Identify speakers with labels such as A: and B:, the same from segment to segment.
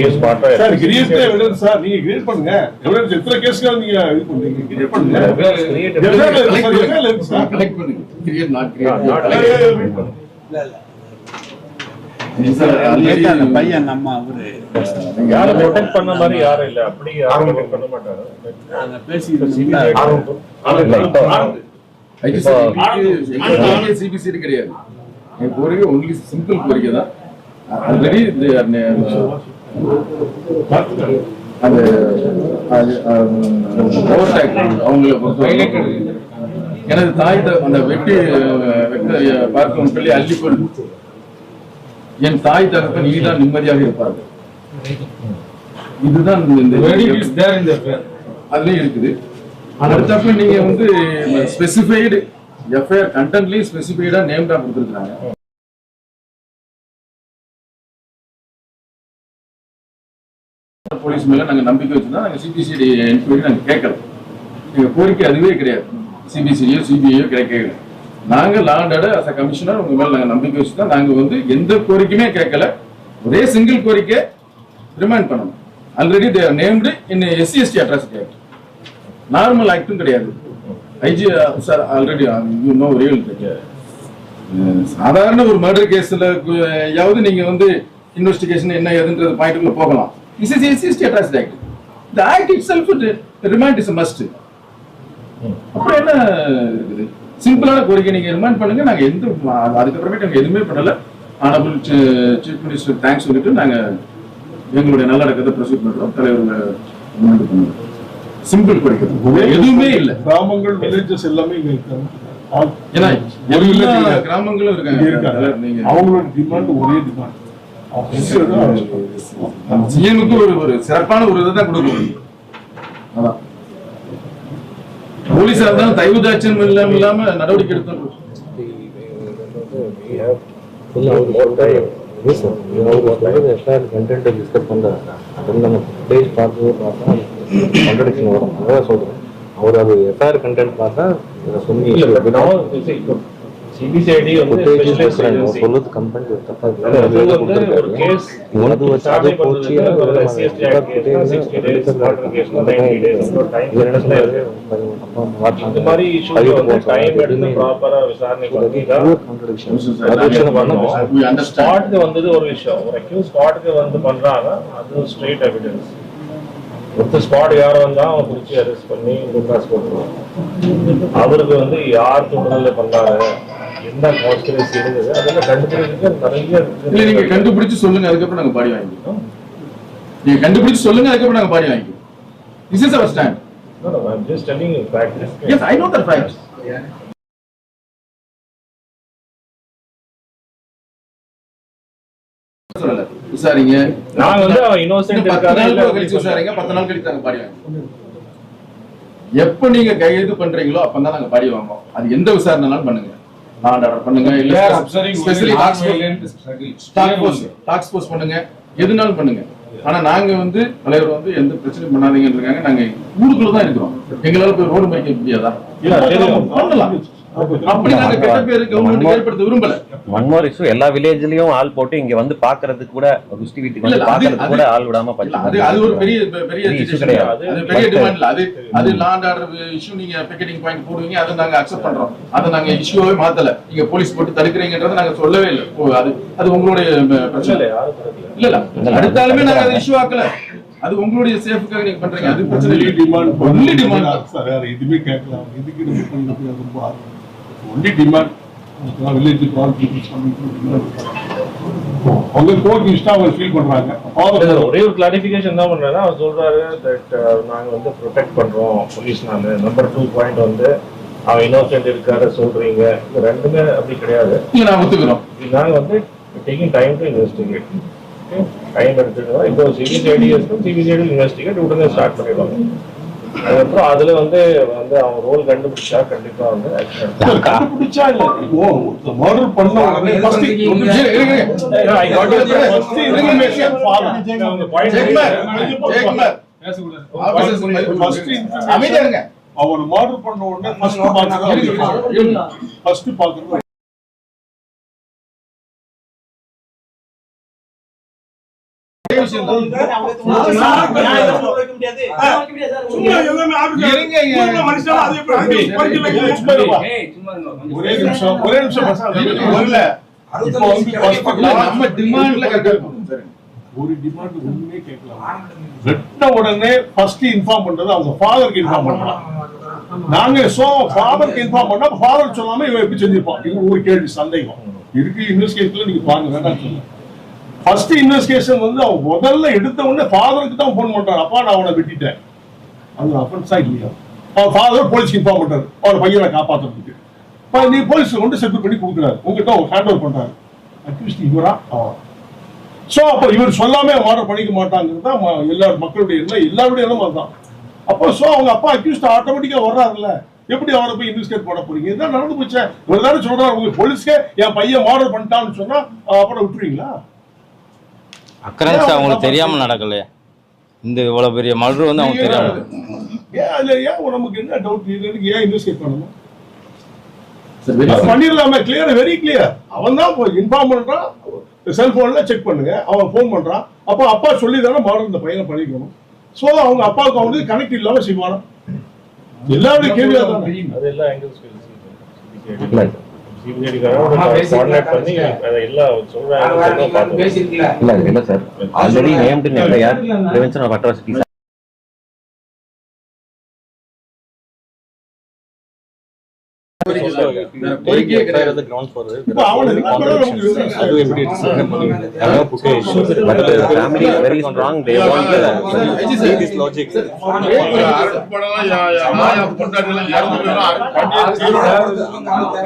A: Case மாற்ற
B: sir create evidence sir நீங்க create பண்ணுங்க. எவிடன்ஸ் எத்தனை கேஸ்க்கு நீங்க இது பண்றீங்க கிரியேட் பண்ணுங்க?
C: கலெக்ட் பண்ணுங்க. கிரியேட் நாட்
D: கேட்டா அந்த பையன் நம்ம அவரு.
A: யாரும் ப்ரொடெக்ட் பண்ண மாதிரி யாரும் இல்ல. அப்படி யாரும் பண்ண
D: பேசிக்கிட்டு
C: சிபிசிடி கிடையாது. கோரிக்கை ஒன்லி சிம்பிள் கோரிக்கை தான். ஆல்ரெடி அந்த அது அது ஓவர்டேக் அவங்கள பொறுத்த எனது தாய் அந்த வெட்டி பார்க்கும் பிள்ளை அள்ளி கொண்டு என் தாய் தகப்பன் நீதான் நிம்மதியாக இருப்பார்கள். இதுதான் இந்த அதுலயும் இருக்குது. அடுத்தப்ப நீங்க வந்து ஸ்பெசிஃபைடு எஃப்ஐஆர் கண்டென்ட்லயும் ஸ்பெசிஃபைடா நேம்டா கொடுத்துருக்காங்க போலீஸ் மேலே நாங்கள் நம்பிக்கை வச்சுதான் நாங்கள் சிபிசிடி என்கொயரி நாங்கள் கேட்கல. எங்கள் கோரிக்கை அதுவே கிடையாது. சிபிசிஐயோ சிபிஐயோ கிடைக்கல நாங்கள் லாண்டட அஸ் அ கமிஷனர் உங்கள் மேலே நாங்கள் நம்பிக்கை வச்சு தான் நாங்கள் வந்து எந்த கோரிக்கையுமே கேட்கல. ஒரே சிங்கிள் கோரிக்கை ரிமைண்ட் பண்ணணும். Already there named in SC ST atrocity act normal ஆக்டும் கிடையாது. IG sir already you know real சாதாரண ஒரு மர்டர் கேஸில் யாவது நீங்கள் வந்து இன்வெஸ்டிகேஷன் என்ன ஏதுன்றது பாயிண்ட்டுக்குள்ளே போகலாம். This is SC ST atrocity act the act itself remind is must அப்புறம் என்ன இருக்குது? சிம்பிளான கோரிக்கை நீங்க ரிமைண்ட் பண்ணுங்க. நாங்க எந்த அதுக்கப்புறமேட்டு நாங்க எதுவுமே பண்ணல. ஆனபிள் சீஃப் மினிஸ்டர் தேங்க்ஸ் சொல்லிட்டு நாங்க எங்களுடைய நல்லடக்கத்தை ப்ரொசீட் பண்றோம். தலைவர் remand பண்ணுங்க. சிம்பிள் கோரிக்கை எதுவுமே இல்ல.
B: கிராமங்கள் வில்லேஜஸ் எல்லாமே இங்க இருக்காங்க.
C: ஏன்னா கிராமங்களும் இருக்காங்க.
B: இருக்காங்க.
C: நீங்க
B: அவங்களோட டிமாண்ட் ஒரே டிமாண்ட்
C: சிஎம்க்கு ஒரு ஒரு சிறப்பான ஒரு இதை தான் கொடுக்க முடியும் அதான் போலீஸா இருந்தாலும் தயவு தாட்சியம் இல்லாம இல்லாம நடவடிக்கை எடுத்தோம்
E: கண்டென்ட் டிஸ்கஸ் பண்றாங்க அதில் நம்ம பேஜ் பார்த்து பார்த்தா கான்ட்ரடிக்ஷன் வரும் அதான் சொல்றேன் அவர் அது எஃப்ஐஆர் கண்டென்ட் பார்த்தா சொல்லி
A: சிபிசிஐடி வந்து
E: footage
A: specialized
E: பேசுறாங்க. அவர்
A: agency.
E: சொல்றது கம்பெனி தப்பா இருக்கு.
A: அது
E: அது
A: வந்து
E: கொடுத்திருக்காரு.
A: ஒரு case
E: இவனது வச்சு அதே போச்சு
A: விசாரணை பண்றதுக்கு ஒரு SCST act case னா 60 days, murder case னா 90 days, இன்னொரு time
E: இது என்ன
A: limit
E: சொல்றாரு?
A: இருக்கு.
E: தப்பா மாட்டினாங்க.
A: இந்த மாதிரி வந்து எடுத்து ப்ராப்பரா விசாரணை. பண்ணி. ஸ்பாட்க்கு வந்தது ஒரு விஷயம் ஒரு அக்யூஸ் ஸ்பாட்க்கு வந்து பண்றாங்க அது ஸ்ட்ரெயிட் எவிடன்ஸ் ஒருத்தர் ஸ்பாட் யார் வந்தா அவன் பிடிச்சி அரெஸ்ட் பண்ணி போட்டுருவான் அவருக்கு வந்து யார் தூண்டுதல பண்ணாரு என்ன கான்ஸ்பிரசி இருந்தது அதெல்லாம் கண்டுபிடிக்கிறதுக்கு நிறைய
C: இல்ல நீங்க கண்டுபிடிச்சு சொல்லுங்க அதுக்கப்புறம் நாங்க பாடி வாங்கிக்கிறோம். நீங்க கண்டுபிடிச்சு சொல்லுங்க அதுக்கப்புறம் நாங்க பாடி வாங்கிக்கிறோம். This is our stand
A: No, no, I'm just telling you fact.
C: Yes I know that fact சொல்லல. விசாரிங்க.
A: நான் வந்து அவன்
C: கூட
A: அப்படி
C: கழிச்சு விசாரிங்க. பத்து நாள் கழிச்சு நாங்க பாடி எப்ப நீங்க கையெழுத்து பண்றீங்களோ அப்பதான் நாங்க பாடி வாங்குவோம். அது எந்த விசாரணைனாலும் பண்ணுங்க. ஆர்டர் பண்ணுங்க இல்ல ஸ்பெஷலி டாக்ஸ் போஸ்ட் பண்ணுங்க. எதுனாலும் பண்ணுங்க. ஆனா நாங்க வந்து தலைவர் வந்து எந்த பிரச்சனையும் பண்ணாதீங்கன்னு இருக்காங்க நாங்க ஊருக்குள்ள தான் இருக்கிறோம். எங்களால போய் ரோடு வைக்க முடியாதா. பண்ணலாம். அப்படி நாங்க கெட்ட பேரு கவர்மெண்ட் ஏற்படுத்த விரும்பல.
F: ஒன் மோர் இஷ்யூ எல்லா வில்லேஜ்லயும் ஆள் போட்டு இங்க வந்து பாக்குறதுக்கு கூட குஸ்டி வீட்டுக்கு வந்து பாக்குறதுக்கு கூட ஆள் விடாம
C: அது அது ஒரு பெரிய பெரிய agitation
F: கிடையாது.
C: அது பெரிய
F: But-
C: டிமாண்ட் இல்ல. அது அது லா அண்ட் ஆர்டர் இஷ்யூ நீங்க பிக்கெட்டிங் பாயிண்ட் போடுவீங்க அதை நாங்க அக்செப்ட் பண்றோம். அதை நாங்க இஷ்யூவே மாத்தல. நீங்க போலீஸ் போட்டு தடுக்கிறீங்கன்றதை நாங்க சொல்லவே இல்லை. ஓ, அது அது உங்களுடைய பிரச்சனை.
A: இல்ல.
C: இல்ல இல்ல. அடுத்தாலுமே நாங்க அதை இஷ்யூ ஆக்கல. அது உங்களுடைய சேஃப்க்காக நீங்க பண்றீங்க. அது பிரச்சனை
B: டிமாண்ட்
C: ஒன்லி டிமாண்ட்
B: சார் வேற எதுவுமே கேட்கலாம் இதுக்கு ரொம்ப ஒன்லி டிமாண்ட் வில்லேஜ் ப்ரால் பீப்புள்ஸ் அவங்க கோர்ட் ஃபீல் பண்றாங்க.
A: ஒரே ஒரு கிளாரிபிகேஷன் தான் பண்றேன்னா அவர் சொல்றாரு தட் நாங்க வந்து ப்ரொடெக்ட் பண்றோம் போலீஸ்னால நம்பர் டூ பாயிண்ட் வந்து அவன் இன்னோசென்ட் இருக்காரு சொல்றீங்க. ரெண்டுமே அப்படி கிடையாது.
C: நான் ஒத்துக்கிறோம்.
A: நாங்க வந்து taking time to investigate time எடுத்துக்கிறோம் இப்போ சிபிசிஐடி இருக்கும் சிபிசிஐடி இன்வெஸ்டிகேட் உடனே ஸ்டார்ட் பண்ணிடுவாங்க. அதுக்கப்புறம் அதுல வந்து வந்து அவங்க ரோல் கண்டுபிடிச்சா கண்டிப்பா வந்து
B: கண்டுபிடிச்சா இல்ல. ஓ மர்டர் பண்ண உடனே
C: இருங்க, இருங்க.
B: அவன் மர்டர் பண்ண உடனே ஃபர்ஸ்ட் பாக்குறது ஒரே நிமிஷம் ஒரே நிமிஷம்
C: நம்ம டிமாண்ட்ல
B: ஒரு டிமாண்ட் ஒண்ணுமே கேட்கலாம் வெட்ட உடனே ஃபர்ஸ்ட் இன்ஃபார்ம் பண்றது அவங்க ஃபாதருக்கு இன்ஃபார்ம் பண்ணலாம் நாங்க சோ ஃபாதருக்கு இன்ஃபார்ம் பண்ணா ஃபாதர் சொல்லாம இவன் எப்படி செஞ்சிருப்பான் இது ஒரு கேள்வி சந்தேகம் இருக்கு இன்வெஸ்டிகேஷன்ல நீங்க பாருங்க வேண்டாம் சொல்லுங்க ஃபர்ஸ்ட் இன்வெஸ்டிகேஷன் வந்து அவன் முதல்ல எடுத்த உடனே ஃபாதருக்கு தான் ஃபோன் பண்றாரு. அப்பா நான் அவனை விட்டுட்டேன். அது அஃபன்ஸா இல்லையா? அவன் ஃபாதர் போலீஸ்க்கு இன்ஃபார்ம் பண்றாரு. அவன் பையனை காப்பாத்துறதுக்கு. அப்ப நீ போலீஸ் கொண்டு செட்டில் பண்ணி கொடுக்குறாரு. உங்ககிட்ட அவன் ஹேண்ட் ஓவர் பண்றாரு அக்யூஸ்ட் இவரா அவன். சோ அப்போ இவர் சொல்லாமே ஆர்டர் பண்ணிக்க மாட்டாங்கிறது தான் ம- எல்லா மக்களுடைய எண்ணம். எல்லாருடைய எண்ணம் அதுதான். அப்போ ஸோ அவங்க அப்பா அக்யூஸ்ட் ஆட்டோமேட்டிக்காக வர்றாருல்ல. எப்படி அவரை போய் இன்வெஸ்டிகேட் பண்ண போறீங்க? இதுதான் நடந்து போச்சேன் ஒரு தானே சொல்றாரு உங்க போலீஸ்க்கே என் பையன் ஆர்டர் பண்ணிட்டான்னு சொன்னா அப்புறம் விட்டுருவீங்களா?
G: அக்கரன்ஸ் அவங்களுக்கு தெரியாம நடக்கலையே. இந்த இவ்வளவு பெரிய மர்டர் வந்து அவங்க தெரியாம
B: ஏன் அதுல ஏன் நமக்கு என்ன டவுட் இதுக்கு ஏன் இன்வெஸ்டிகேட் பண்ணணும். பண்ணிடலாமே. கிளியர் வெரி கிளியர் அவன் தான் இன்ஃபார்ம் பண்றான். செல்போன்ல செக் பண்ணுங்க. அவன் ஃபோன் பண்றான். அப்ப அப்பா சொல்லி தானே மாடல் இந்த பையனை பண்ணிக்கணும். சோ அவங்க அப்பாவுக்கு வந்து கனெக்ட் இல்லாம செய்வானா? எல்லாருடைய கேள்வியா தானே.
F: இல்ல இல்ல sir. Already named FIR prevention of atrocities
H: தீரணும்.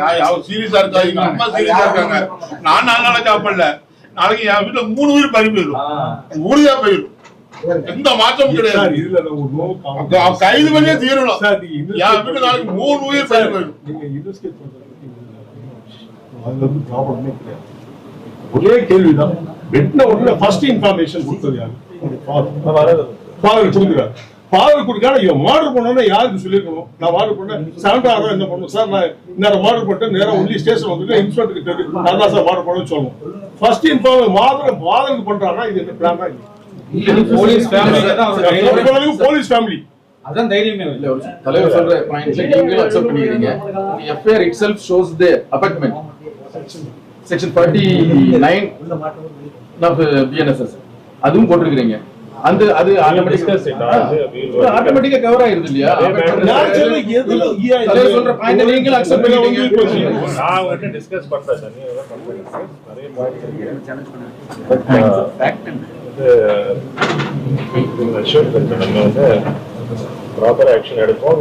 H: நான் அவ சீரியஸா இருக்கா அம்மா சீரியஸா இருக்காங்க நான் நாலு நாளா சாப்பிடல நாளைக்கு என் வீட்டுல மூணு உயிர் பறி போயிடும் மூணுதா போயிடும் எந்த மாற்றமும் கிடையாது. கைது பண்ணியே தீரணும். நாளைக்கு மூணு உயிர்
B: பண்றதுக்கு அதுல வந்து ப்ராப்ளமே கிடையாது. ஒரே கேள்விதான். வெட்டின உடனே ஃபர்ஸ்ட் இன்ஃபர்மேஷன் கொடுத்தது யாரு. ஃபாதர் கொடுக்குறாரு. ஃபாதர் கொடுக்காத இவன் மாடர் பண்ணோன்னா யாருக்கு சொல்லிருக்கணும் நான் மாடர் பண்ணேன் செவன்டா ஆறா என்ன பண்ணணும்? சார் நான் நேரம் மாடர் பண்ணிட்டு நேரம் ஒன்லி ஸ்டேஷன் வந்துட்டு இன்ஸ்பெக்டர் கிட்ட நான் தான் சார் மாடர் பண்ணணும்னு சொல்லணும். ஃபர்ஸ்ட் இன்ஃபார்ம் மாதம் ஃபாதருக்கு பண்றாங்கன்னா இது என்ன பிளானா
C: போலீஸ்
B: போலீஸ் ஃபேமிலி
C: அதான் தைரியமே இல்ல ஒரு தலைவர் சொல்ற பாயிண்ட்ல நீங்களும் அக்செப்ட் பண்ணிக்கிறீங்க. FIR itself shows the apartment section forty nine of BNSS அதுவும் போட்டிருக்கிறீங்க. அந்த அது. ஆட்டோமேட்டிக்கா கவர் ஆயிருது இல்லையா? சொல்ற பாயிண்ட் நீங்களும் அக்செப்ட்
A: நான் பண்றேன். நிறைய இந்த assured that நம்ம வந்து proper action எடுப்போம்.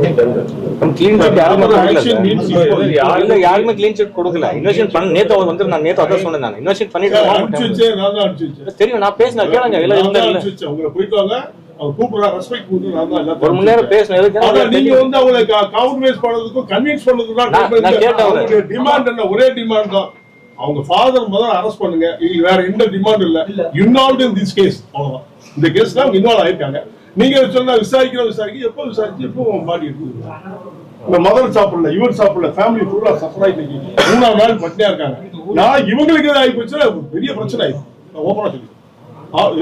E: யாருமே இல்ல clean sheet கொடுக்கல. இன்வெஸ்ட் பண்ண நேத்து அவர் வந்து நான் நேத்து அதான் சொன்னேன் நான். இன்வெஸ்ட் பண்ணிட்டு. தெரியும் நான் பேசினேன் கேளுங்க
B: அனுப்பிச்சு வச்சேன். உங்களை போயிட்டு வாங்க அவர் கூப்பிடுறா ரெஸ்பெக்ட் கொடுத்து நான் தான் எல்லாத்தையும்
E: ஒரு மணி நேரம்
B: ஆனா நீங்க வந்து அவங்களை கவுண்டரைஸ் பண்ணதுக்கும் கன்வின்ஸ் பண்ணதுக்கும் தான்
E: நான்- கேட்டேன்
B: டிமாண்ட் என்ன ஒரே டிமாண்ட் தான். அவங்க ஃபாதர் முதல்ல அரெஸ்ட் பண்ணுங்க. இங்க வேற எந்த டிமாண்ட் இல்ல. இன்வால்வ் இன் திஸ் கேஸ் அவ்வளவுதான். இந்த கேஸ்ல அவங்க இன்வால்வ் ஆயிருக்காங்க. நீங்க சொன்னா விசாரிக்கிற விசாரிக்க எப்போ விசாரிச்சு எப்போ மாட்டி எடுத்து இந்த மதர் சாப்பிடல இவர் சாப்பிடல ஃபேமிலி ஃபுல்லா சஃபர் ஆயிட்டு மூணாவது நாள் பட்டினியா இருக்காங்க. நான் இவங்களுக்கு ஏதாவது ஆகி போச்சுன்னா பெரிய பிரச்சனை. ஆயிடும் நான் ஓப்பனா சொல்லி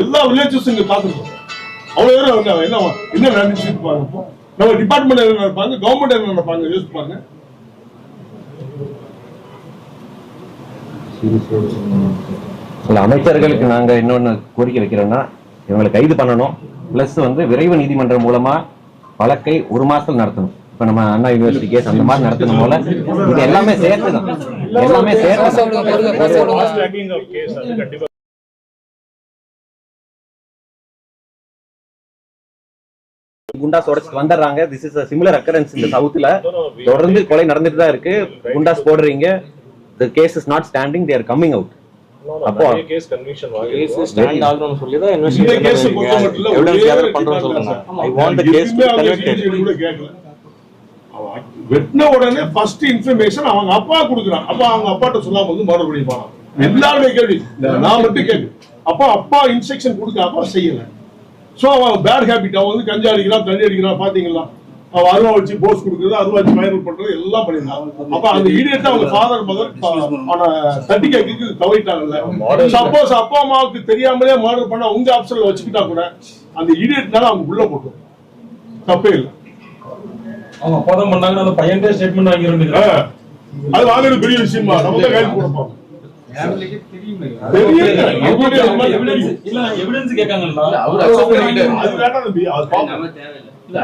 B: எல்லா வில்லேஜஸ் இங்க பாத்துருக்கோம் அவ்வளவு என்ன என்ன இப்போ? நம்ம டிபார்ட்மெண்ட் என்ன நினைப்பாங்க கவர்மெண்ட் என்ன நினைப்பாங்க யோசிச்சு
F: இல்ல அமைச்சர்களுக்கு நாங்க இன்னொன்னு கோரிக்கை வைக்கிறோம்னா இவங்களை கைது பண்ணணும். பிளஸ் வந்து விரைவு நீதிமன்றம் மூலமா வழக்கை ஒரு மாசத்துல நடத்தணும். இப்ப நம்ம அண்ணா யூனிவர்சிட்டி கேஸ் அந்த மாதிரி நடத்தணும் போல இது எல்லாமே சேர்த்து தான் எல்லாமே சேர்த்து குண்டாஸ் உடச்சிட்டு வந்துடுறாங்க. திஸ் இஸ் சிமிலர் அக்கரன்ஸ் இந்த சவுத்துல தொடர்ந்து கொலை நடந்துட்டு தான் இருக்கு. குண்டாஸ் போடுறீங்க. The case is not standing there coming out அப்போ
A: கேஸ் கன்விக்ஷன் வாங்கிருக்கோம்
E: ஸ்டாண்ட் ஆகணும்னு சொல்லி தான்
B: இந்த கேஸ் பொறுத்த மட்டும் இல்ல,
E: எவிடன்ஸ் கேதர் பண்றோம்னு சொல்றாங்க. I want the. Case connected
B: CBCID கூட கேட்கல. வெட்டின உடனே ஃபர்ஸ்ட் இன்ஃபர்மேஷன் அவங்க அப்பா கொடுக்குறான். அப்பா அவங்க அப்பாட்ட சொல்லாம வந்து மறுபடியும் போனான். எல்லாருமே கேள்வி. நான் மட்டும் கேள்வி. அப்பா அப்பா இன்ஸ்ட்ரக்ஷன் கொடுக்க அப்பா செய்யல. சோ அவன் பேட் ஹேபிட் அவன் வந்து கஞ்சா அடிக்கிறான் தண்ணி அடிக்கிறான் பாத்தீங்களா? அருவா வச்சு போஸ் கொடுக்குறது அருவா வச்சு வைரல் பண்றது எல்லாம் பண்ணிருந்தாங்க அப்ப அந்த இடியட் அவங்க ஃபாதர் மதர் அவன தட்டி கேக்கு தவிட்டாங்கல்ல சப்போஸ் அப்பா அம்மாவுக்கு தெரியாமலே மர்டர் பண்ண உங்க ஆப்ஷன்ல வச்சுக்கிட்டா கூட அந்த இடியட்னால அவங்க உள்ள போட்டோம். தப்பே இல்லை.
A: அவங்க அப்பதான் பண்ணாங்க அந்த பையன்டே ஸ்டேட்மெண்ட் வாங்கி வேண்டியது
B: ஆ. அது வாங்குறது பெரிய விஷயமா? நம்ம தான் கைது கொடுப்போம்
A: இல்ல எவிடன்ஸ் கேட்காங்கல்ல.
B: அது வேண்டாம் தம்பி, அது பாப்போம்.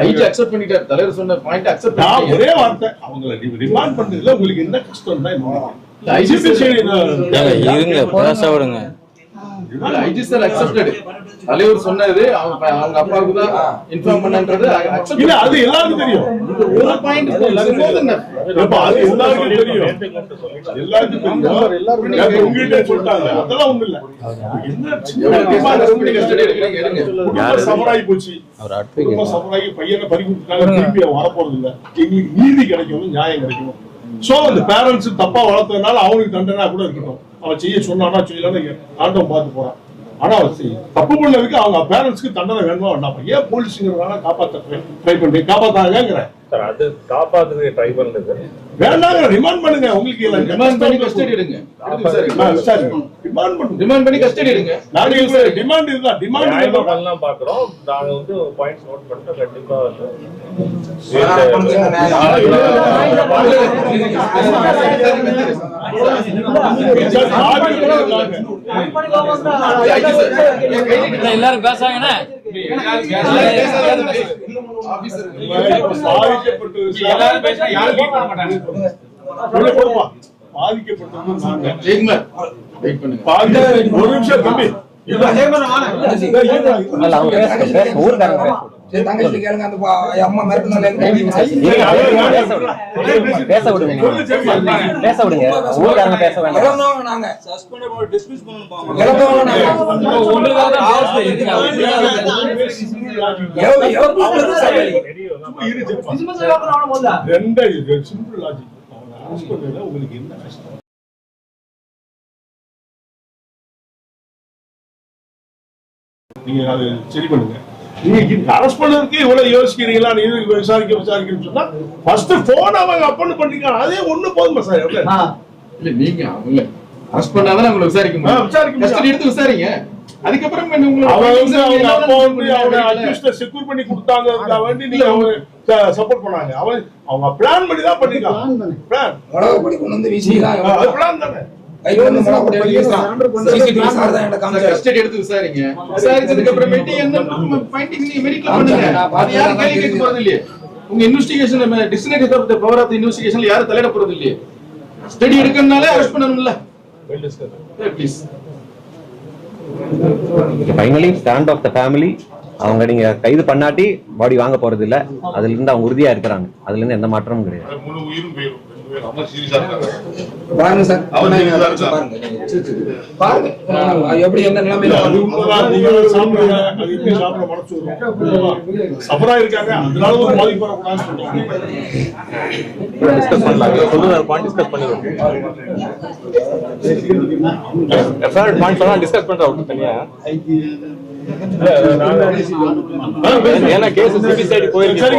C: ஐஜி அக்செப்ட் பண்ணிட்டாரு. தலைவர் சொன்ன பாயிண்ட் அக்செப்ட்
B: நான் ஒரே வார்த்தை. அவங்கள ரிமாண்ட் பண்றதுல உங்களுக்கு என்ன கஷ்டம் தான்
G: இருங்க பேச விடுங்க.
C: ஐஜி சார் அக்செப்டட் தலைவர் சொன்னது அவங்க அவங்க அப்பாவுக்கு தான் இன்ஃபார்ம் பண்ணன்றது
B: இல்ல அது எல்லாருக்கும் தெரியும்.
C: ஒரு பாயிண்ட்
B: அப்ப அது எல்லாருக்கும் தெரியும். எல்லாருக்கும் தெரியும். யாரு உங்ககிட்ட சொல்லிட்டாங்க. அதெல்லாம் இல்ல. நீதி கிடைக்கணும் நியாயம் கிடைக்கணும். சோ அந்த பேரண்ட்ஸ் தப்பா வளர்த்ததுனால அவனுக்கு தண்டனை கூட இருக்கட்டும். அவன் செய்ய சொன்னானா செய்யலான்னு ஆண்டவன் பார்த்து போறான் ஆனா அவன் செய்ய தப்பு பண்ணதுக்கு அவங்க பேரண்ட்ஸ்க்கு தண்டனை வேணுமா வேண்டாமா? ஏன் போலீஸுங்கிறதுனால காப்பாத்த ட்ரை பண்ணி காப்பாத்தாங்கிறேன்
A: சார் அது காப்பாத்துறது ட்ரை பண்றது
B: வேண்டாங்க ரிமாண்ட் பண்ணுங்க உங்களுக்கு இல்ல
C: ரிமாண்ட் பண்ணி கஸ்டடி எடுங்க சார்
B: ரிமாண்ட் பண்ணுங்க
C: ரிமாண்ட் பண்ணி கஸ்டடி எடுங்க
B: நாங்க டிமாண்ட் இதுதான்
A: நியாயமா
B: டிமாண்ட்
A: பண்ணலாம் பாக்குறோம் நாங்க வந்து பாயிண்ட்ஸ் நோட் பண்ணிட்டு கண்டிப்பா வந்து
I: எல்லாரும் பேசாங்கண்ணே
B: பாதிக்கப்பட்டது நாங்க.
C: ஜெயக்குமார் வெயிட் பண்ணுங்க
B: பாதி- ஒரு நிமிஷம் தம்பி
F: ஊர்க்காரங்க
I: தங்கச்சி கேளுங்க அந்த அம்மா மிரட்டினால
F: பேச விடுங்க. பேச விடுங்க ஊர்க்காரங்க பேச வேண்டாம்
I: இறந்தவங்க. எவ்வளவு- எவ்வளவு சரி.
B: ரெண்டே சிம்பிள் லாஜிக் உங்களுக்கு என்ன கஷ்டம் நீங்க அது சரி பண்ணுங்க நீங்க அரெஸ்ட் பண்ணதுக்கு இவ்வளவு யோசிக்கிறீங்களா? நீ இதுக்கு விசாரிக்க விசாரிக்கணும்னு சொன்னா ஃபர்ஸ்ட் போன் அவங்க அப்பன்னு பண்ணிருக்காங்க அதே ஒண்ணு போதுமா சார்?
C: இல்ல நீங்க இல்ல. அரெஸ்ட் பண்ணாதான் உங்களை விசாரிக்க
B: விசாரிக்க
C: எடுத்து விசாரிங்க. அதுக்கப்புறம்
B: அவங்க செக்யூர் பண்ணி கொடுத்தாங்க வேண்டி நீங்க அவங்க சப்போர்ட் பண்ணாங்க. அவன் அவங்க பிளான் பண்ணி தான்? பண்ணிருக்காங்க பிளான்
I: கொண்டு வந்து
B: பிளான் தானே?
C: கஸ்டடி எடுத்து விசாரிங்க. விசாரிச்சதுக்கு அப்புறமேட்டு என்ன ஃபைண்டிங் நீங்க மெரிட்ல பண்ணுங்க.
I: நான்
C: அது யாரும் கேள்வி கேட்க போறது இல்லையே உங்க investigation of the power of இன்வெஸ்டிகேஷன்ல யாரும் தலையிட போறது இல்லையே ஸ்டடி எடுக்கறனாலே அரெஸ்ட் பண்ணணும்ல please
F: finally stand of the family அவங்க நீங்க கைது பண்ணாட்டி பாடி வாங்க போறது இல்ல அதுல இருந்து அவங்க உறுதியா இருக்கிறாங்க. அதுல இருந்து எந்த மாற்றமும் கிடையாது.
I: பாருங்க சார்? பாருங்க. எப்படி எந்த நிலைமையில?
B: சபரா இருக்காங்க. அதனால ஒரு பாதிப்பு வரக்கூடாதுன்னு சொல்றாங்க.
E: டிஸ்கஸ் பண்ணலாம். சொல்லுங்க பாயிண்ட் டிஸ்கஸ் பண்ணிடுவோம். டிஸ்கஸ் தனியா. ஏன்னா கேஸ் சிபிசிஐடி போயிருக்கு.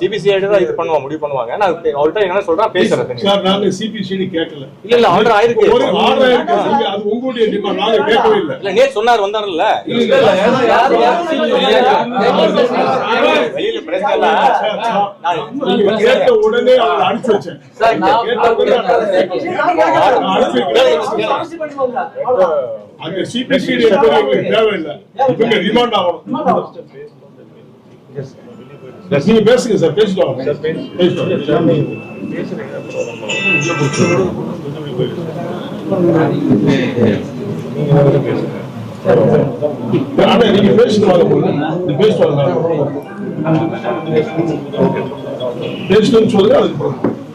E: சிபிசிஐடி தான் இது பண்ணுவாங்க முடிவு பண்ணுவாங்க. நான் அவர்கிட்ட என்ன சொல்றேன் பேசுறேன்.
B: சார் நாங்க சிபிசிடி கேட்கல
E: இல்ல இல்ல ஆர்டர் ஆயிருக்கு.
B: ஆர்டர் நீங்க அது உங்களுடைய டிமாண்ட் நாங்க கேட்கவே இல்லை.
E: இல்ல. நேத்து சொன்னார் வெளியில பிரச்சனை இல்ல நான்
B: நீங்க கேட்ட உடனே அவங்களை அனுப்பிச்சு வச்சேன். கேட்ட உடனே நான் சிபிசிடி எங்களுக்கு தேவையில்லை. இவங்க ஆகணும். நீங்க பேசுங்க சார். பேசிட்டு வாங்க. பேசிட்டு. ஆனா நீங்க பேசிட்டு வாங்க போது சொல்லுங்க அதுக்கு